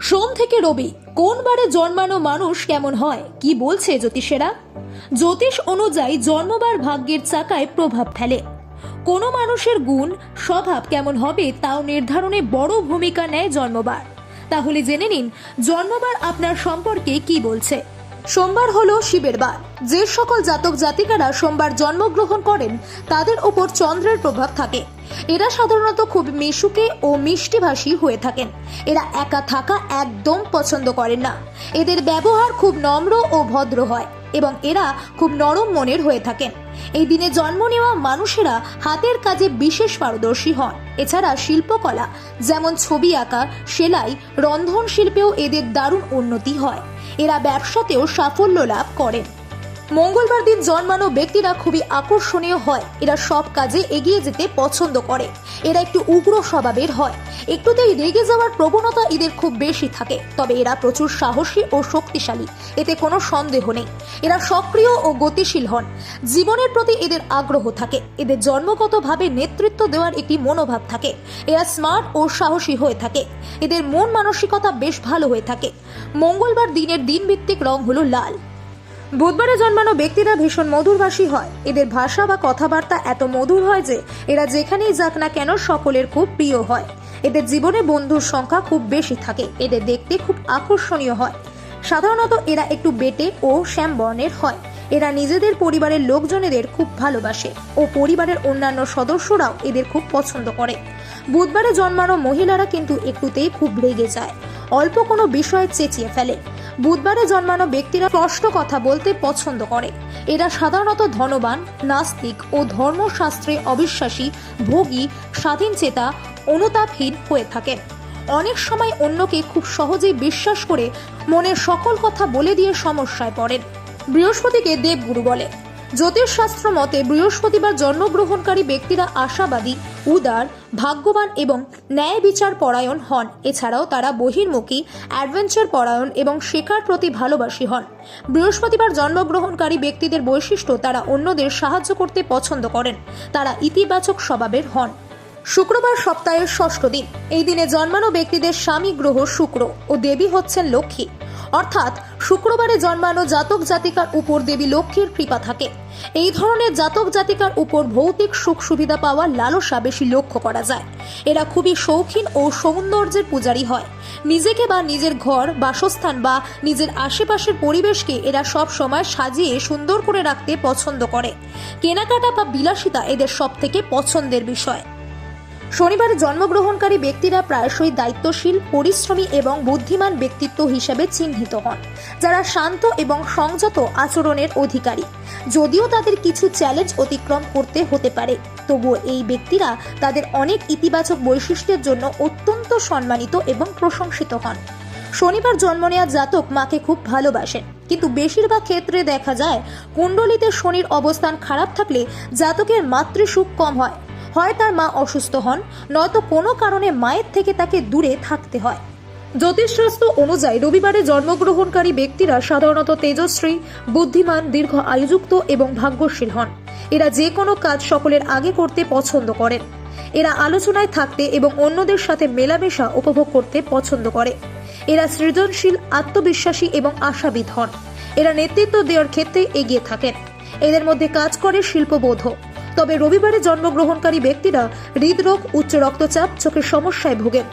সোম থেকে রবি, কোন বারে জন্মানো মানুষ কেমন হয়, কি বলছে জ্যোতিষেরা? জ্যোতিষ অনুযায়ী জন্মবার ভাগ্যের চাকায় প্রভাব ফেলে। কোনো মানুষের গুণ, স্বভাব কেমন হবে তাও নির্ধারণে বড় ভূমিকা নেয় জন্মবার। তাহলে জেনে নিন, জন্মবার আপনার সম্পর্কে কি বলছে। সোমবার হলো শিবের বার। যে সকল জাতক জাতিকারা সোমবার জন্মগ্রহণ করেন, তাদের উপর চন্দ্রের প্রভাব থাকে। এরা সাধারণত খুব মিশুকে ও মিষ্টিভাষী হয়ে থাকেন। এরা একা থাকা একদম পছন্দ করেন না। এদের ব্যবহার খুব নম্র ও ভদ্র হয় এবং এরা খুব নরম মনের হয়ে থাকেন। এই দিনে জন্ম নেওয়া মানুষেরা হাতের কাজে বিশেষ পারদর্শী হন। এছাড়া শিল্পকলা, যেমন ছবি আঁকা, সেলাই, রন্ধন শিল্পেও এদের দারুণ উন্নতি হয়। এরা ব্যবসাতেও সাফল্য লাভ করেন। মঙ্গলবার দিন জন্মানো ব্যক্তিরা খুবই আকর্ষণীয় হয়। এরা সব কাজে এগিয়ে যেতে পছন্দ করে। এরা একটু উগ্র স্বভাবের হয়। একটুতেই রেগে যাওয়ার প্রবণতা এদের খুব বেশি থাকে। তবে এরা প্রচুর সাহসী ও শক্তিশালী। এতে কোনো সন্দেহ নেই। এরা সক্রিয় ও গতিশীল হন। জীবনের প্রতি এদের আগ্রহ থাকে। এদের জন্মগতভাবে নেতৃত্ব দেওয়ার একটি মনোভাব থাকে। এরা স্মার্ট ও সাহসী হয়ে থাকে। এদের মন মানসিকতা বেশ ভালো হয়ে থাকে। মঙ্গলবার দিনের দিনভিত্তিক রং হলো লাল। বুধবারে জন্মানো ব্যক্তিরা ভীষণ মধুরভাষী হয়। এদের ভাষা বা কথাবার্তা এত মধুর হয় যে এরা যেখানেই যাক না কেন সকলের খুব প্রিয় হয়। এদের জীবনে বন্ধুর সংখ্যা খুব বেশি থাকে। এদের দেখতে খুব আকর্ষণীয় হয়। সাধারণত এরা একটু বেটে ও শ্যাম বর্ণের হয়। এরা নিজেদের পরিবারের লোকজনেদের খুব ভালোবাসে ও পরিবারের অন্যান্য সদস্যরাও এদের খুব পছন্দ করে। বুধবারে জন্মানো মহিলারা কিন্তু একটুতেই খুব রেগে যায়। অল্প কোনো বিষয়ে চেঁচিয়ে ফেলে। বুধবারে জন্মানো ব্যক্তিরা স্পষ্ট কথা বলতে পছন্দ করে। এরা সাধারণত ধনবান, নাস্তিক ও ধর্মশাস্ত্রে অবিশ্বাসী, ভোগী, স্বাধীন চেতা, অনুতাপহীন হয়ে থাকেন অনেক সময় অন্যকে খুব সহজেই বিশ্বাস করে মনের সকল কথা বলে দিয়ে সমস্যায় পড়েন। বৃহস্পতিকে দেবগুরু বলে। জ্যোতিষশাস্ত্র মতে বৃহস্পতিবার জন্মগ্রহণকারী ব্যক্তিরা আশাবাদী, উদার, ভাগ্যবান এবং ন্যায় বিচার পরায়ণ হন। এছাড়াও তারা বহির্মুখী, অ্যাডভেঞ্চার পরায়ণ এবং শেখার প্রতি ভালোবাসী হন। বৃহস্পতিবার জন্মগ্রহণকারী ব্যক্তিদের বৈশিষ্ট্য তারা অন্যদের সাহায্য করতে পছন্দ করেন। তারা ইতিবাচক স্বভাবের হন। শুক্রবার সপ্তাহের ষষ্ঠ দিন। এই দিনে জন্মানো ব্যক্তিদের স্বামী গ্রহ শুক্র ও দেবী হচ্ছেন লক্ষ্মী। অর্থাৎ শুক্রবারে জন্মানো জাতক জাতিকার উপর দেবী লক্ষ্মীর কৃপা থাকে। এই ধরনের জাতক জাতিকার উপর ভৌতিক সুখ সুবিধা পাওয়ার লালসা বেশি লক্ষ্য করা যায়। এরা খুবই শৌখিন ও সৌন্দর্যের পূজারী হয়। নিজেকে বা নিজের ঘর, বাসস্থান বা নিজের আশেপাশের পরিবেশকে এরা সব সময় সাজিয়ে সুন্দর করে রাখতে পছন্দ করে। কেনাকাটা বা বিলাসিতা এদের সব থেকে পছন্দের বিষয়। শনিবারে জন্মগ্রহণকারী ব্যক্তিরা প্রায়শই দায়িত্বশীল, পরিশ্রমী এবং বুদ্ধিমান ব্যক্তিত্ব হিসেবে চিহ্নিত হন, যারা শান্ত এবং সংযত আচরণের অধিকারী। যদিও তাদের কিছু চ্যালেঞ্জ অতিক্রম করতে হতে পারে, তবুও এই ব্যক্তিরা তাদের অনেক ইতিবাচক বৈশিষ্ট্যের জন্য অত্যন্ত সম্মানিত এবং প্রশংসিত হন। শনিবার জন্ম নেওয়া জাতক মাকে খুব ভালোবাসেন, কিন্তু বেশিরভাগ ক্ষেত্রে দেখা যায়, কুণ্ডলিতে শনির অবস্থান খারাপ থাকলে জাতকের মাতৃসুখ কম হয়। হয় তার মা অসুস্থ হন, নয়তো কোনো কারণে মায়ের থেকে তাকে দূরে থাকতে হয়। জ্যোতিষশাস্ত্র অনুযায়ী রবিবারে জন্মগ্রহণকারী ব্যক্তিরা সাধারণত তেজশ্রী, বুদ্ধিমান, দীর্ঘ আয়ুযুক্ত এবং ভাগ্যশীল হন। এরা যে কোনো কাজ সকলের আগে করতে পছন্দ করেন। এরা আলোচনায় থাকতে এবং অন্যদের সাথে মেলামেশা উপভোগ করতে পছন্দ করে। এরা সৃজনশীল, আত্মবিশ্বাসী এবং আশাবিদ হন। এরা নেতৃত্ব দেওয়ার ক্ষেত্রে এগিয়ে থাকেন। এদের মধ্যে কাজ করে শিল্পবোধ তবে রবিবারে জন্মগ্রহণকারী ব্যক্তিরা হৃদরোগ উচ্চ রক্তচাপ চোখের সমস্যায় ভোগেন